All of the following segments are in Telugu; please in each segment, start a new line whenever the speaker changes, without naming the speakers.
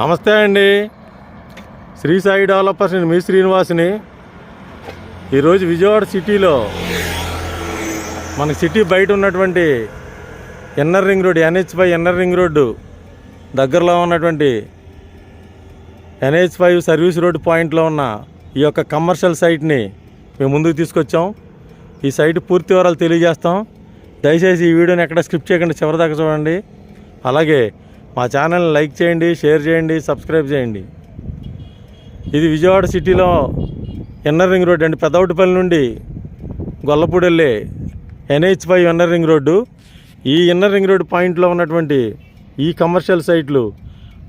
నమస్తే అండి. శ్రీ సాయి డెవలపర్స్ నేను మీ శ్రీనివాస్ని. ఈరోజు విజయవాడ సిటీలో మన సిటీ బయట ఉన్నటువంటి NR ring road NH five NR ring road దగ్గరలో ఉన్నటువంటి ఎన్హెచ్ ఫైవ్ సర్వీస్ రోడ్ పాయింట్లో ఉన్న ఈ యొక్క కమర్షియల్ సైట్ని మేము ముందుకు తీసుకొచ్చాం. ఈ సైట్ పూర్తి వివరాలు తెలియజేస్తాం. దయచేసి ఈ వీడియోని ఎక్కడ స్కిప్ చేయకుండా చివరిదాకా చూడండి. అలాగే మా ఛానల్ని లైక్ చేయండి షేర్ చేయండి సబ్స్క్రైబ్ చేయండి. ఇది విజయవాడ సిటీలో ఇన్నర్ రింగ్ రోడ్ అండి. పెదవటిపల్లి నుండి గొల్లపూడి వెళ్ళే NH five inner ring road. ఈ ఇన్నర్ రింగ్ రోడ్ పాయింట్లో ఉన్నటువంటి ఈ కమర్షియల్ సైట్లు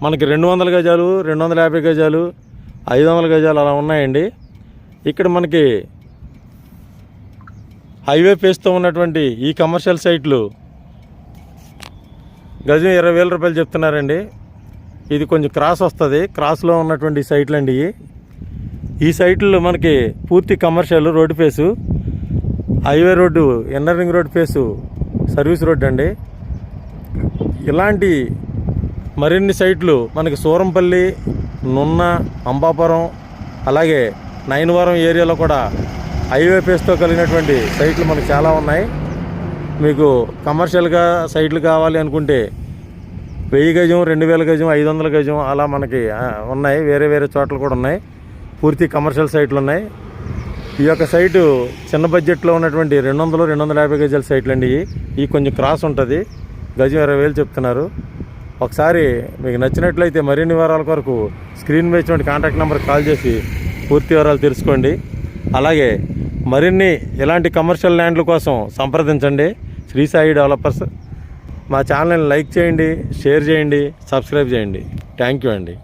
మనకి రెండు వందల గజాలు రెండు వందల యాభై గజాలు ఐదు వందల గజాలు అలా ఉన్నాయండి. ఇక్కడ మనకి హైవే ఫేస్తో ఉన్నటువంటి ఈ కమర్షియల్ సైట్లు గజం ఇరవై వేల రూపాయలు చెప్తున్నారండి. ఇది కొంచెం క్రాస్ వస్తుంది. క్రాస్లో ఉన్నటువంటి సైట్లు అండి ఈ సైట్లు మనకి పూర్తి commercial road face. Highway road inner ring road face service road అండి. ఇలాంటి మరిన్ని సైట్లు మనకి సూరంపల్లి నున్న అంబాపురం అలాగే నయనవరం ఏరియాలో కూడా హైవే ఫేస్తో కలిగినటువంటి సైట్లు మనకు చాలా ఉన్నాయి. మీకు కమర్షియల్గా సైట్లు కావాలి అనుకుంటే వెయ్యి గజం రెండు వేల గజం ఐదు వందల గజం అలా మనకి ఉన్నాయి. వేరే వేరే చోట్ల కూడా ఉన్నాయి. పూర్తి కమర్షియల్ సైట్లు ఉన్నాయి. ఈ యొక్క సైటు చిన్న బడ్జెట్లో ఉన్నటువంటి రెండు వందలు రెండు వందల యాభై గజాల సైట్లు అండి ఇవి. ఈ కొంచెం క్రాస్ ఉంటుంది. గజం ఇరవై వేలు చెప్తున్నారు. ఒకసారి మీకు నచ్చినట్లయితే మరిన్ని వివరాల కొరకు స్క్రీన్ మీద ఇచ్చినటువంటి కాంటాక్ట్ నెంబర్కి కాల్ చేసి పూర్తి వివరాలు తెలుసుకోండి. అలాగే మరిన్ని ఇలాంటి కమర్షియల్ ల్యాండ్ల కోసం సంప్రదించండి. శ్రీ సాయి డెవలపర్స్. మా ఛానల్ని లైక్ చేయండి షేర్ చేయండి సబ్స్క్రైబ్ చేయండి. థ్యాంక్ యూ అండి.